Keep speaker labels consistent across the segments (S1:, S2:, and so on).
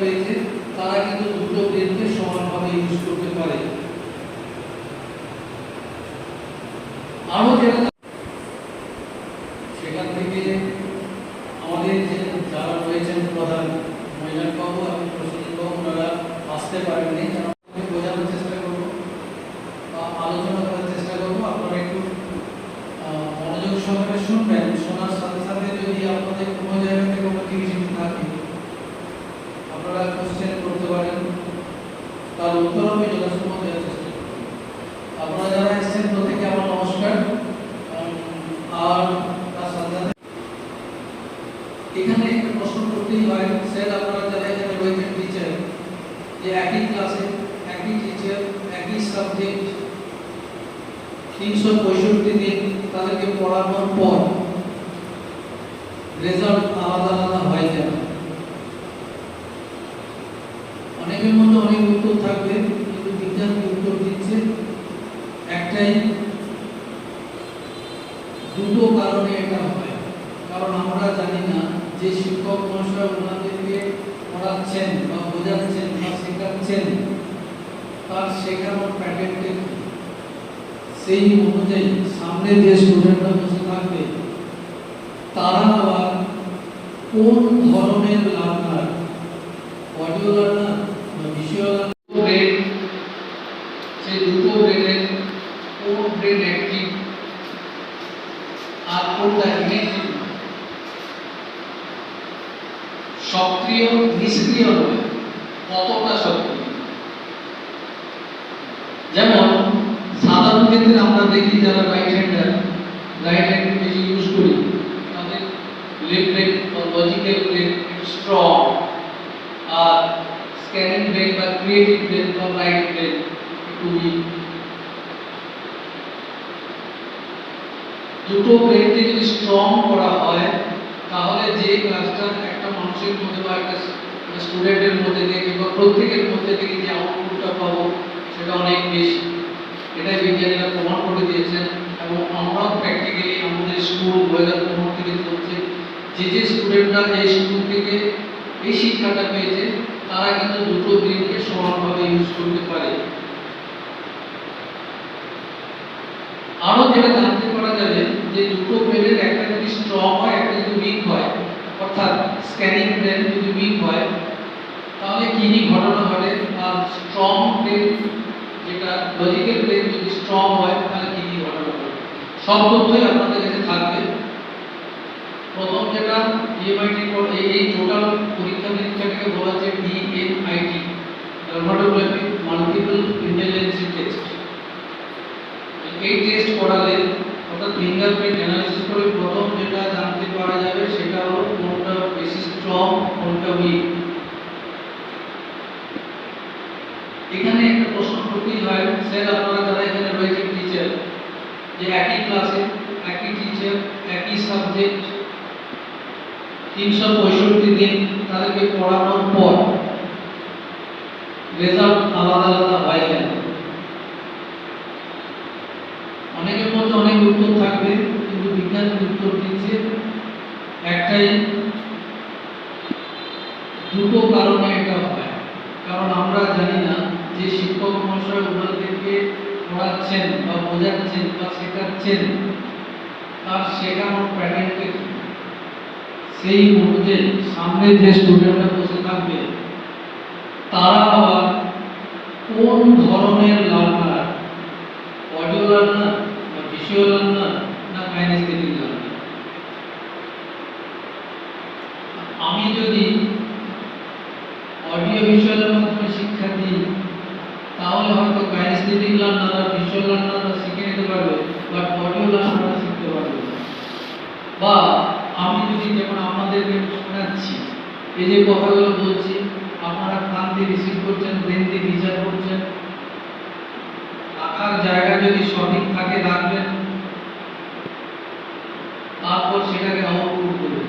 S1: পেয়েছে তারা কিন্তু দুটো ব্রেনকে সমানভাবে ইউজ করতে পারে। আরও যেটা সেখান থেকে আমাদের যে যারা রয়েছেন প্রধান মৈনাক বাবু এবং প্রসেনজিৎ বাবু ওনারা আসতে পারেননি আমি বোঝানোর চেষ্টা করব বা আলোচনা করার চেষ্টা করব। আপনারা একটু মনোযোগ সহকারে শুনবেন, শোনার সাথে সাথে যদি আপনাদের কোনো জায়গা কোনো থাকে, আপনারা কোশ্চেন করতে পারেন, তার উত্তর আমি যথাসম্ভব দেওয়ার চেষ্টা আপনারা যারা এসেছেন প্রত্যেকে আমার নমস্কার। আর তার সাথে সাথে এখানে একটা প্রশ্ন করতেই হয় স্যার আপনারা যারা এখানে রয়েছেন যে একই ক্লাসে একই টিচার একই সাবজেক্ট তিনশো পঁয়ষট্টি দিন তাদেরকে পড়ানোর পর রেজাল্ট আলাদা আলাদা হয় কেন অনেকের মধ্যে অনেক উত্তর থাকবে, কিন্তু বিজ্ঞান উত্তর দিচ্ছে। একটাই, দুটো কারণে এটা হয়। কারণ আমরা জানি না যে শিক্ষক মহাশয় ওনাদেরকে পড়াচ্ছেন বা বোঝাচ্ছেন। বা তার শেখানোর প্যাটার্নটা সেই অনুযায়ী সামনে যে স্টুডেন্টরা বসে থাকবে, তারা আবার কোন ধরনের লার্নার, অডিও লার্নার বা ভিজুয়াল ব্রেন সেই দুটো ব্রেনের কোন ব্রেন অ্যাক্টিভ আর কোনটা ইনঅ্যাক্টিভ সক্রিয়, নিষ্ক্রিয় কতটা সক্রিয় যেমন সাধারণ ক্ষেত্রে আমরা দেখি যারা রাইট হ্যান্ডার রাইট হ্যান্ড বেশি ইউজ করি, তাদের লেফট ব্রেন বা লজিক্যাল ব্রেন স্ট্রং আর স্ক্যানিং ব্রেন বা ক্রিয়েটিভ ব্রেন বা রাইট ব্রেন একটু উইক দুটো ব্রেনকে যদি স্ট্রং করা হয়, তাহলে যে ক্লাসটা একটা মানুষের মধ্যে বা একটা স্টুডেন্টের মধ্যে থেকে কিংবা প্রত্যেকের মধ্যে থেকে যে আউটপুটটা পাবো, সেটা অনেক বেশি এটাই বিজ্ঞানীরা প্রমাণ করে দিয়েছেন এবং আমরাও প্র্যাকটিক্যালি আমাদের স্কুল হাজার পনেরো থেকে চলছে যে যে স্টুডেন্টরা এই স্কুল থেকে এই শিক্ষাটা পেয়েছে, তারা কিন্তু দুটো ব্রেনকে সমানভাবে ইউজ করতে পারে। আরও যেটা জানতে পারা যাবে, যে দুটো ব্রেনের একটা যদি স্ট্রং হয়, একটা যদি উইক হয়, অর্থাৎ স্ক্যানিং ব্রেন যদি উইক হয়, তাহলে কি কি ঘটনা ঘটে? আর স্ট্রং ব্রেন যেটা লজিক্যাল ব্রেন যদি স্ট্রং হয়, তাহলে কি কি ঘটনা ঘটে? সব তথ্যই আপনাদের থাকবে প্রথম যেটা ডিএমআইটি এই টোটাল পরীক্ষা নিরীক্ষাটাকে বলা হচ্ছে DMIT dermatography multiple intelligence test এই টেস্ট করালে অর্থাৎ ফিঙ্গারপ্রিন্ট অ্যানালাইসিস করে প্রথম যেটা জানতে পারা যাবে সেটা হলো কোনটা বেশি স্ট্রং কোনটা উইক এখানে একটা প্রশ্ন করতেই হয়, স্যার, আপনারা যারা এখানে রয়েছেন টিচার যে একই ক্লাসে একই টিচার একই সাবজেক্ট তিনশো পঁয়ষট্টি দিন তাদেরকে পড়ানোর পর রেজাল্ট আলাদা আলাদা হয় কেন? অনেকের মধ্যে অনেক উত্তর থাকবে, কিন্তু বিজ্ঞান উত্তর দিচ্ছে। একটাই, দুটো কারণে এটা হয়। কারণ আমরা জানি না যে শিক্ষক মহাশয় ওনাদেরকে পড়াচ্ছেন বা বোঝাচ্ছেন বা শেখাচ্ছেন। তার শেখানোর প্যাটার্নটা কি সেই মুহূর্তে সামনে যে স্টুডেন্টরা বসে থাকবে, তারা আবার কোন ধরনের লার্নার অডিও লার্নার বা ভিজুয়াল লার্নার না কাইনেস্থেটিক লার্নার আমি যদি অডিও ভিজুয়ালের মাধ্যমে শিক্ষা দিই, তাহলে হয়তো কাইনেস্থেটিক লার্নার আর ভিজুয়াল লার্নাররা শিখে নিতে পারবে বাট অডিও না। বা আমি যদি যেমন আপনাদেরকে শোনাচ্ছি, এই যে কথাগুলো বলছি, আপনারা কান রিসিভ করছেন ব্রেনকে বিচার করছেন। রাখার জায়গা যদি সঠিক থাকে, রাখবেন। তারপর সেটাকে আউটপুট করবেন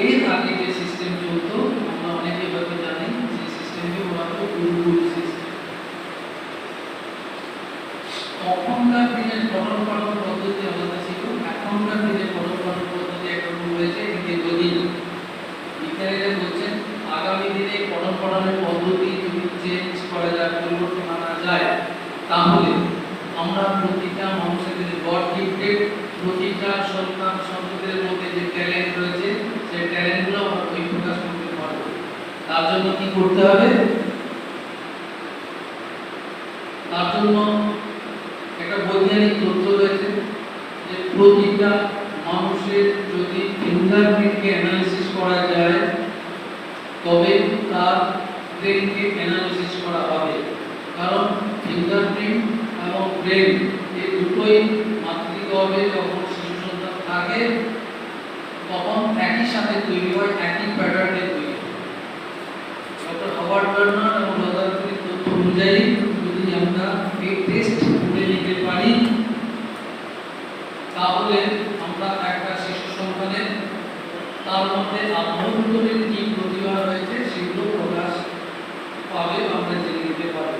S1: এই সিস্টেম চলতো, আমরা অনেকে হয়তো জানি সেই সিস্টেমকে বলা হয় গুরুকুল সিস্টেম তখনকার দিনের পাঠন পদ্ধতি আলাদা ছিল। এখনকার দিনে পঠন পাঠন পদ্ধতি একরকম কিন্তু যদি বিজ্ঞানীরা বলছেন, আগামী দিনে পাঠনের পদ্ধতি যদি চেঞ্জ করা যায়, পরিবর্তন আনা যায়, তাহলে আমরা প্রতিটা মানুষের গড গিফটেড প্রতিটা সন্তান সন্ততিদের মধ্যে যে ট্যালেন্ট রয়েছে, সেই ট্যালেন্টগুলো আমরা ওই প্রকাশ করতে পারব। তার জন্য কি করতে হবে? তার জন্য বৈজ্ঞানিক তথ্য রয়েছে যে প্রতিটা মানুষের যদি ফিঙ্গারপ্রিন্টকে অ্যানালিসিস করা যায় তবে তার ব্রেনকে অ্যানালিসিস করা হবে। কারণ ফিঙ্গারপ্রিন্ট এবং ব্রেন এই দুটোই মাতৃগর্ভে যখন শিশু সন্তান থাকে, তখন একই সাথে তৈরি হয়, একই প্যাটার্নে তৈরি হয়। ডক্টর হাওয়ার্ড বার্নার এবং তথ্য অনুযায়ী যদি আমরা এই টেস্ট করে নিতে পারি তাহলে আমরা একটা শিশু সন্তানের তার মধ্যে আভ্যন্তরীণ কি প্রতিভা রয়েছে সেগুলো প্রকাশ পাবে, আমরা জেনে নিতে পারব।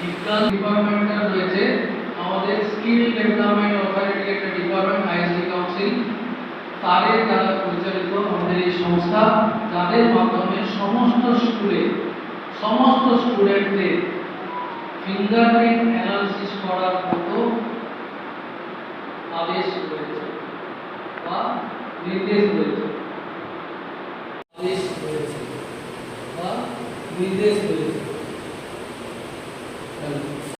S1: বিজ্ঞান ডিপার্টমেন্টটা রয়েছে আমাদের স্কিল ডেভেলপমেন্ট অথরিটি একটা ডিপার্টমেন্ট, আইএসডি কাউন্সিল। তাদের দ্বারা পরিচালিত আমাদের এই সংস্থা, যাদের মাধ্যমে সমস্ত স্কুলে, সমস্ত স্টুডেন্টদের ফিঙ্গারপ্রিন্ট অ্যানালিসিস করার মতো আদেশ রয়েছে বা নির্দেশ রয়েছে।